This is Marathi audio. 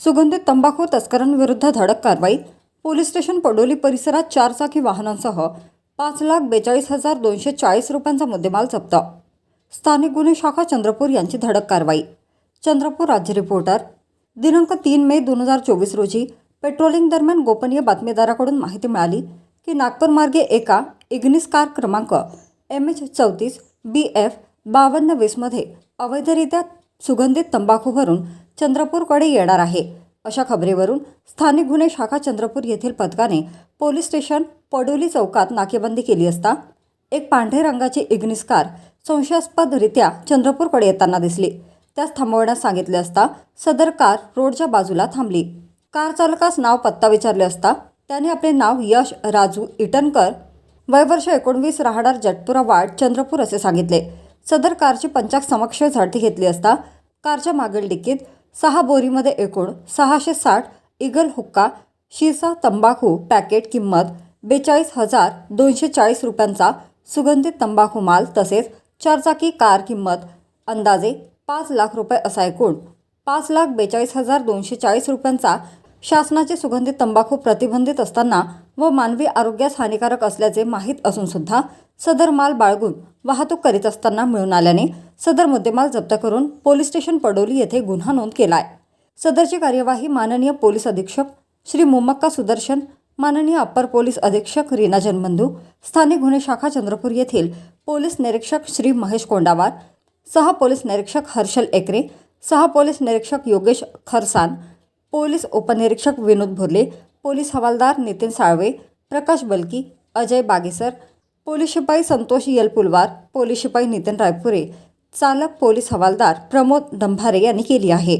सुगंधित तंबाखू तस्करांविरुद्ध धडक कारवाई पोलीस स्टेशन पडोली परिसरात चारचाकी वाहनांसह पाच लाख बेचाळीस हजार दोनशे चाळीस रुपयांचा मुद्देमाल जप्त. स्थानिक गुन्हे शाखा चंद्रपूर यांची धडक कारवाई. चंद्रपूर राज्य रिपोर्टर दिनांक तीन मे दोन हजार चोवीस रोजी पेट्रोलिंग दरम्यान गोपनीय बातमीदाराकडून माहिती मिळाली की नागपूर मार्गे एका इग्निस कार क्रमांक एम एच चौतीस बी एफ बावन्न वीसमध्ये अवैधरित्या सुगंधित तंबाखू भरून चंद्रपूरकडे येणार आहे. अशा खबरेवरून स्थानिक गुन्हे शाखा चंद्रपूर येथील पथकाने पोलीस स्टेशन पडोली चौकात नाकेबंदी केली असता एक पांढरे रंगाची इग्निस कार संशयास्पदरित्या चंद्रपूरकडे येताना दिसली. त्यास थांबवण्यास सांगितले असता सदर कार रोडच्या बाजूला थांबली. कार चालकास नाव पत्ता विचारले असता त्याने आपले नाव यश राजू इटनकर वयवर्ष एकोणवीस राहणार जटपुरा वार्ड चंद्रपूर असे सांगितले. सदर कारची पंचाक समक्ष झडती घेतली असता कारच्या मागील डिक्कीत सहा बोरीमध्ये एकूण सहाशे साठ इगल हुक्का शिरसा तंबाखू पॅकेट किंमत बेचाळीस हजार दोनशे चाळीस रुपयांचा सुगंधित तंबाखू माल तसेच चारचाकी कार किंमत अंदाजे पाच लाख रुपये असा एकूण पाच लाख बेचाळीस हजार दोनशे चाळीस रुपयांचा शासनाचे सुगंधित तंबाखू प्रतिबंधित असताना व मानवी आरोग्यास हानिकारक असल्याचे माहीत असून सुद्धा सदर माल बाळगून वाहतूक करीत असताना मिळून आल्याने सदर मुद्देमाल जप्त करून पोलीस स्टेशन पडोली येथे गुन्हा नोंद केलाय. सदरची कार्यवाही माननीय पोलीस अधीक्षक श्री मोमक्का सुदर्शन माननीय अप्पर पोलीस अधीक्षक रीना जनबंधू स्थानिक गुन्हे शाखा चंद्रपूर येथील पोलीस निरीक्षक श्री महेश कोंडावार सहा पोलीस निरीक्षक हर्षल एकरे सहा पोलीस निरीक्षक योगेश खरसान पोलीस उपनिरीक्षक विनोद भोरले पोलीस हवालदार नितीन साळवे प्रकाश बलकी अजय बागेसर पोलीस शिपाई संतोष यलपुलवार पोलीस शिपाई नितीन रायपुरे चालक पोलीस हवालदार प्रमोद दंभारे यांनी केली आहे.